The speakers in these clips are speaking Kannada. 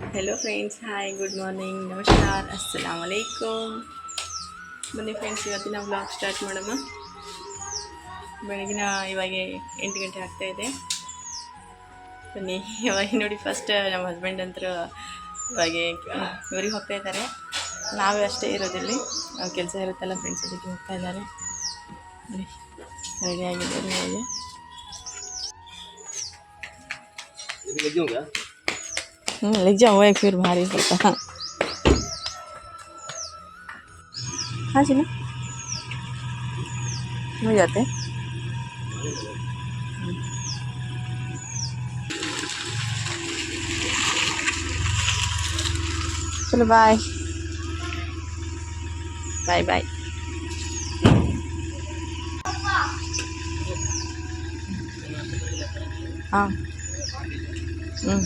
Hello friends hi good morning ನಮಸ್ಕಾರ ಅಸ್ಸಲಾಮ್ ಅಲೈಕುಮ್ ಬನ್ನಿ ಫ್ರೆಂಡ್ಸ್ ಇವತ್ತಿನ ವ್ಲಾಗ್ ಸ್ಟಾರ್ಟ್ ಮಾಡೋಣ. ಬೆಳಗಿನ ಇವಾಗ ಎಂಟು ಗಂಟೆ ಆಗ್ತಾ ಇದೆ. ಬನ್ನಿ, ಇವಾಗ ನೋಡಿ ಫಸ್ಟ್ ನಮ್ಮ ಹಸ್ಬೆಂಡ್ ಅಂತೂ ಇವಾಗ ಇವರಿಗೆ ಹೋಗ್ತಾ ಇದ್ದಾರೆ. ನಾವೇ ಅಷ್ಟೇ ಇರೋದಿಲ್ಲಿ. ಕೆಲಸ ಇರುತ್ತಲ್ಲ ಫ್ರೆಂಡ್ಸ್ ಅದಕ್ಕೆ ಹೋಗ್ತಾ ಇದ್ದಾರೆ. ರೆಡಿ ಆಗಿದ್ದಾರೆ. ये लगी हम्म, जाओ एक फिर भारी होता है। जी ना हो जाते चलो बाय बाय बाय हाँ। ಹ್ಞೂ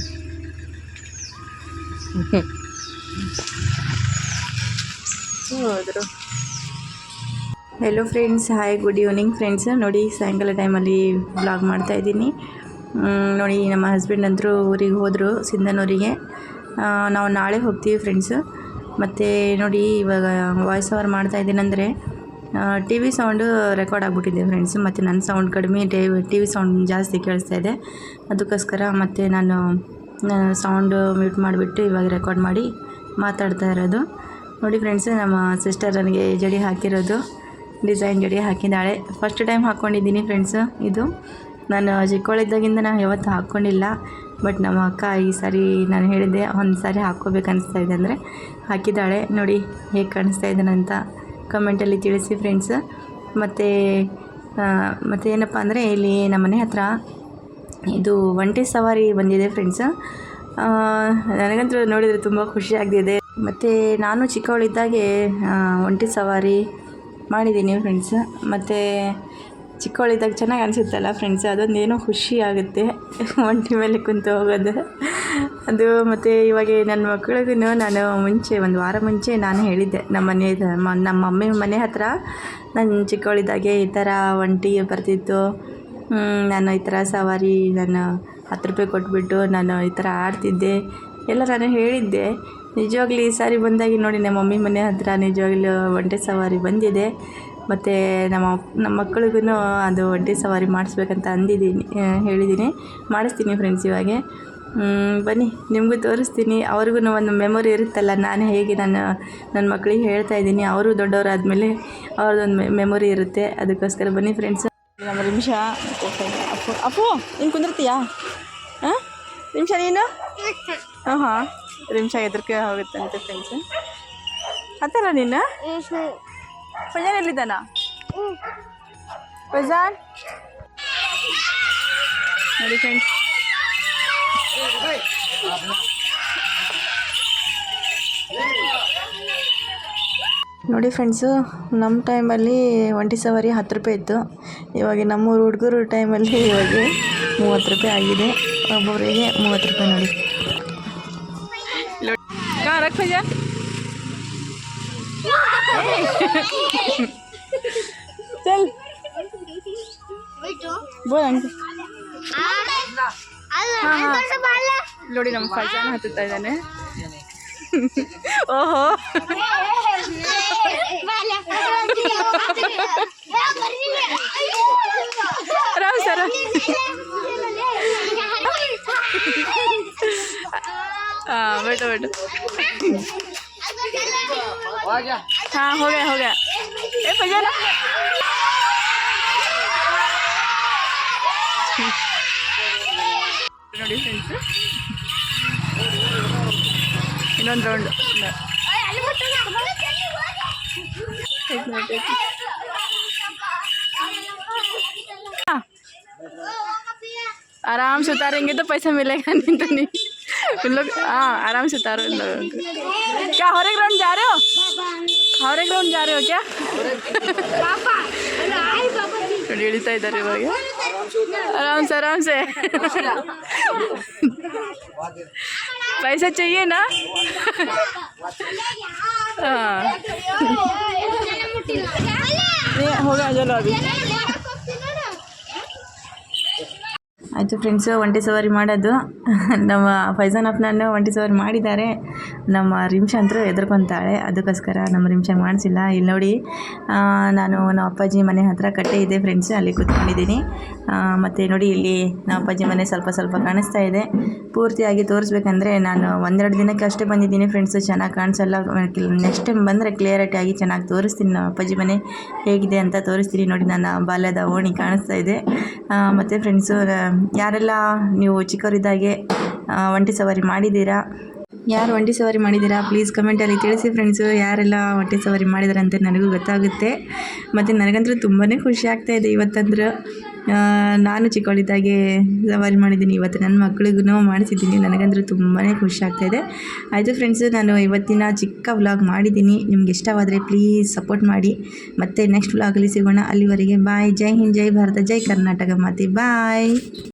ಹೋದರು hello friends hi good evening friends ನೋಡಿ, ಸಾಯಂಕಾಲ ಟೈಮಲ್ಲಿ ಬ್ಲಾಗ್ ಮಾಡ್ತಾ ಇದ್ದೀನಿ. ನೋಡಿ, ನಮ್ಮ ಹಸ್ಬೆಂಡ್ ಅಂತರೂ ಊರಿಗೆ ಹೋದರು, ಸಿಂಧನೂರಿಗೆ. ನಾವು ನಾಳೆ ಹೋಗ್ತೀವಿ ಫ್ರೆಂಡ್ಸ್ ಮತ್ತು ನೋಡಿ, ಇವಾಗ ವಾಯ್ಸ್ ಓವರ್ ಮಾಡ್ತಾ ಇದ್ದೀನಂದರೆ ಟಿ ವಿ ಸೌಂಡು ರೆಕಾರ್ಡ್ ಆಗಿಬಿಟ್ಟಿದೆ ಫ್ರೆಂಡ್ಸ್ ಮತ್ತು ನನ್ನ ಸೌಂಡ್ ಕಡಿಮೆ ಟಿ ವಿ ಸೌಂಡ್ ಜಾಸ್ತಿ ಕೇಳಿಸ್ತಾ ಇದೆ. ಅದಕ್ಕೋಸ್ಕರ ಮತ್ತು ನಾನು ಸೌಂಡು ಮ್ಯೂಟ್ ಮಾಡಿಬಿಟ್ಟು ಇವಾಗ ರೆಕಾರ್ಡ್ ಮಾಡಿ ಮಾತಾಡ್ತಾ ಇರೋದು. ನೋಡಿ ಫ್ರೆಂಡ್ಸ್ ನಮ್ಮ ಸಿಸ್ಟರ್ ನನಗೆ ಜಡಿ ಹಾಕಿರೋದು. ಡಿಸೈನ್ ಜಡಿ ಹಾಕಿದ್ದಾಳೆ. ಫಸ್ಟ್ ಟೈಮ್ ಹಾಕ್ಕೊಂಡಿದ್ದೀನಿ ಫ್ರೆಂಡ್ಸ್ ಇದು. ನಾನು ಚಿಕ್ಕವಳಿದ್ದಾಗಿಂದ ನಾನು ಯಾವತ್ತೂ ಹಾಕ್ಕೊಂಡಿಲ್ಲ ಬಟ್ ನಮ್ಮ ಅಕ್ಕ ಈ ಸಾರಿ ನಾನು ಹೇಳಿದ್ದೆ, ಒಂದು ಸಾರಿ ಹಾಕ್ಕೋಬೇಕು ಅನಿಸ್ತಾ ಇದೆ ಅಂದರೆ ಹಾಕಿದ್ದಾಳೆ. ನೋಡಿ ಹೇಗೆ ಕಾಣಿಸ್ತಾ ಇದ್ದಾನಂತ ಕಮೆಂಟಲ್ಲಿ ತಿಳಿಸಿ ಫ್ರೆಂಡ್ಸ್ ಮತ್ತು ಮತ್ತು ಏನಪ್ಪ ಅಂದರೆ ಇಲ್ಲಿ ನಮ್ಮ ಮನೆ ಹತ್ರ ಇದು ಒಂಟಿ ಸವಾರಿ ಬಂದಿದೆ ಫ್ರೆಂಡ್ಸ್ ನನಗಂತೂ ನೋಡಿದರೆ ತುಂಬ ಖುಷಿ ಆಗ್ತಿದೆ. ಮತ್ತು ನಾನು ಚಿಕ್ಕವಳಿದ್ದಾಗೆ ಒಂಟಿ ಸವಾರಿ ಮಾಡಿದ್ದೀನಿ ಫ್ರೆಂಡ್ಸ್ ಮತ್ತು ಚಿಕ್ಕವಳಿದ್ದಾಗ ಚೆನ್ನಾಗಿ ಅನಿಸುತ್ತಲ್ಲ ಫ್ರೆಂಡ್ಸ್ ಅದೊಂದು ಏನೋ ಖುಷಿ ಆಗುತ್ತೆ. ಒಂಟಿ ಮೇಲೆ ಕುಂತು ಹೋಗೋದು. ಅದು ಮತ್ತು ಇವಾಗ ನನ್ನ ಮಕ್ಕಳಿಗೂ ನಾನು ಮುಂಚೆ, ಒಂದು ವಾರ ಮುಂಚೆ ನಾನು ಹೇಳಿದ್ದೆ. ನಮ್ಮ ಮನೆ, ನಮ್ಮ ಮಮ್ಮಿ ಮನೆ ಹತ್ರ. ನಾನು ಚಿಕ್ಕವಳಿದ್ದಾಗೆ ಈ ಥರ ಒಂಟಿ ಬರ್ತಿತ್ತು. ನಾನು ಈ ಥರ ಸವಾರಿ ನಾನು ಹತ್ತು ರೂಪಾಯಿ ಕೊಟ್ಬಿಟ್ಟು ನಾನು ಈ ಥರ ಆಡ್ತಿದ್ದೆ. ಎಲ್ಲ ನಾನು ಹೇಳಿದ್ದೆ. ನಿಜವಾಗ್ಲೂ ಈ ಸಾರಿ ಬಂದಾಗಿ ನೋಡಿ, ನಮ್ಮ ಮಮ್ಮಿ ಮನೆ ಹತ್ರ ನಿಜವಾಗ್ಲೂ ಒಂಟೆ ಸವಾರಿ ಬಂದಿದೆ. ಮತ್ತು ನಮ್ಮ ನಮ್ಮ ಮಕ್ಕಳಿಗೂ ಅದು ಒಂಟೆ ಸವಾರಿ ಮಾಡಿಸ್ಬೇಕಂತ ಅಂದಿದ್ದೀನಿ ಹೇಳಿದ್ದೀನಿ. ಮಾಡಿಸ್ತೀನಿ ಫ್ರೆಂಡ್ಸ್ ಇವಾಗೆ. ಬನ್ನಿ, ನಿಮಗೂ ತೋರಿಸ್ತೀನಿ. ಅವ್ರಿಗೂ ಒಂದು ಮೆಮೊರಿ ಇರುತ್ತಲ್ಲ, ನಾನು ಹೇಗೆ ನಾನು ನನ್ನ ಮಕ್ಕಳಿಗೆ ಹೇಳ್ತಾ ಇದ್ದೀನಿ. ಅವರು ದೊಡ್ಡವರಾದಮೇಲೆ ಅವ್ರದ್ದೊಂದು ಮೆಮೊರಿ ಇರುತ್ತೆ. ಅದಕ್ಕೋಸ್ಕರ ಬನ್ನಿ ಫ್ರೆಂಡ್ಸ್ ನಮ್ಮ ನಿಮಿಷ ಅಪ್ಪು ಅಪ್ಪು ನೀನು ಕುಂದಿರ್ತೀಯಾ ಹಾಂ ನಿಮಿಷ ನೀನು ಹಾಂ ಹಾಂ ನಿಮಿಷ ಎದುರ್ಕೆ ಹೋಗುತ್ತಂತೆ ಫ್ರೆಂಡ್ಸ್ ಹತ್ತಲ್ಲ ನೀನು ಫಜಾನ್ ಎಲ್ಲಿದ್ದಾನ ಫಜಾನ್ ನೋಡಿ ಫ್ರೆಂಡ್ಸ್ ನೋಡಿ ಫ್ರೆಂಡ್ಸು ನಮ್ಮ ಟೈಮಲ್ಲಿ ಒಂಟಿ ಸವಾರಿ ಹತ್ತು ರೂಪಾಯಿ ಇತ್ತು. ಇವಾಗ ನಮ್ಮೂರು ಹುಡುಗರು ಟೈಮಲ್ಲಿ ಇವಾಗ ಮೂವತ್ತು ರೂಪಾಯಿ ಆಗಿದೆ. ಒಬ್ಬೊಬ್ಬರಿಗೆ ಮೂವತ್ತು ರೂಪಾಯಿ ನೋಡಿ. ನೋಡಿ ನಮ್ಮ ಫಜಾನ್ ಹತ್ತುತ್ತಾ ಇದ್ದಾನೆ. ಓಹೋ ರಾವ್ ಸರ हाँ बैठो बैठो हाँ हो गया हो गया ए फजल ನೋಡಿ ಫ್ರೆಂಡ್ಸ್ ಇನ್ನೊಂದು ರೌಂಡ್ आराम से उतारेंगे तो पैसा मिलेगा नहीं तो नहीं उन लोग हाँ आराम से उतारो उन लोगों को क्या हर एक राउंड जा रहे हो हर एक राउंड जा रहे हो क्या ನೋಡಿ ಇಳಿತಾ ಇದ್ದಾರೆ ಇವಾಗ ಆರಾಮ್ से आराम से पैसा चाहिए ना? हाँ। हो होगा चलो अभी। ಆಯಿತು ಫ್ರೆಂಡ್ಸು ಒಂಟಿ ಸವಾರಿ ಮಾಡೋದು. ನಮ್ಮ ಫೈಜಾನ್ ಅಪ್ನನ್ನು ಒಂಟಿ ಸವಾರಿ ಮಾಡಿದ್ದಾರೆ. ನಮ್ಮ ರಿಮ್ಷ ಅಂತರೂ ಎದುರ್ಕೊತಾಳೆ ಅದಕ್ಕೋಸ್ಕರ ನಮ್ಮ ರಿಮ್ಷ ಮಾಡಿಸಿಲ್ಲ. ಇಲ್ಲಿ ನೋಡಿ ನಾನು ನಮ್ಮ ಅಪ್ಪಾಜಿ ಮನೆ ಹತ್ರ ಕಟ್ಟೆ ಇದೆ ಫ್ರೆಂಡ್ಸ್ ಅಲ್ಲಿ ಕೂತ್ಕೊಂಡಿದ್ದೀನಿ. ಮತ್ತು ನೋಡಿ, ಇಲ್ಲಿ ನಮ್ಮ ಅಪ್ಪಾಜಿ ಮನೆ ಸ್ವಲ್ಪ ಸ್ವಲ್ಪ ಕಾಣಿಸ್ತಾ ಇದೆ. ಪೂರ್ತಿಯಾಗಿ ತೋರಿಸ್ಬೇಕಂದ್ರೆ ನಾನು ಒಂದೆರಡು ದಿನಕ್ಕೆ ಅಷ್ಟೇ ಬಂದಿದ್ದೀನಿ ಫ್ರೆಂಡ್ಸು ಚೆನ್ನಾಗಿ ಕಾಣಿಸಲ್ಲ. ನೆಕ್ಸ್ಟ್ ಟೈಮ್ ಬಂದರೆ ಕ್ಲಿಯರಿಟಿ ಆಗಿ ಚೆನ್ನಾಗಿ ತೋರಿಸ್ತೀನಿ ನಮ್ಮ ಅಪ್ಪಾಜಿ ಮನೆ ಹೇಗಿದೆ ಅಂತ ತೋರಿಸ್ತೀನಿ. ನೋಡಿ, ನನ್ನ ಬಾಲ್ಯದ ಓಣಿ ಕಾಣಿಸ್ತಾ ಇದೆ. ಮತ್ತು ಫ್ರೆಂಡ್ಸು ಯಾರೆಲ್ಲ ನೀವು ಚಿಕ್ಕವರಿದ್ದಾಗೆ ಒಂಟಿ ಸವಾರಿ ಮಾಡಿದ್ದೀರಾ? ಯಾರು ಒಂಟಿ ಸವಾರಿ ಮಾಡಿದ್ದೀರಾ? ಪ್ಲೀಸ್ ಕಮೆಂಟಲ್ಲಿ ತಿಳಿಸಿ ಫ್ರೆಂಡ್ಸು ಯಾರೆಲ್ಲ ಒಂಟಿ ಸವಾರಿ ಮಾಡಿದ್ದಾರೆ ಅಂತ ನನಗೂ ಗೊತ್ತಾಗುತ್ತೆ. ಮತ್ತು ನನಗಂತೂ ತುಂಬಾ ಖುಷಿ ಆಗ್ತಾಯಿದೆ ಇವತ್ತಂದ್ರೆ. ನಾನು ಚಿಕ್ಕವಳಿದ್ದಾಗೆ ಸವಾರಿ ಮಾಡಿದ್ದೀನಿ. ಇವತ್ತು ನನ್ನ ಮಕ್ಳಿಗೂ ಮಾಡಿಸಿದ್ದೀನಿ. ನನಗಂತೂ ತುಂಬಾ ಖುಷಿ ಆಗ್ತಾಯಿದೆ ಆಯಿತು ಫ್ರೆಂಡ್ಸು ನಾನು ಇವತ್ತಿನ ಚಿಕ್ಕ ವ್ಲಾಗ್ ಮಾಡಿದ್ದೀನಿ. ನಿಮ್ಗೆ ಇಷ್ಟವಾದರೆ ಪ್ಲೀಸ್ ಸಪೋರ್ಟ್ ಮಾಡಿ. ಮತ್ತೆ ನೆಕ್ಸ್ಟ್ ವ್ಲಾಗಲ್ಲಿ ಸಿಗೋಣ. ಅಲ್ಲಿವರೆಗೆ ಬಾಯ್ ಜೈ ಹಿಂದ್, ಜೈ ಭಾರತ, ಜೈ ಕರ್ನಾಟಕ ಮಾತಿ. ಬಾಯ್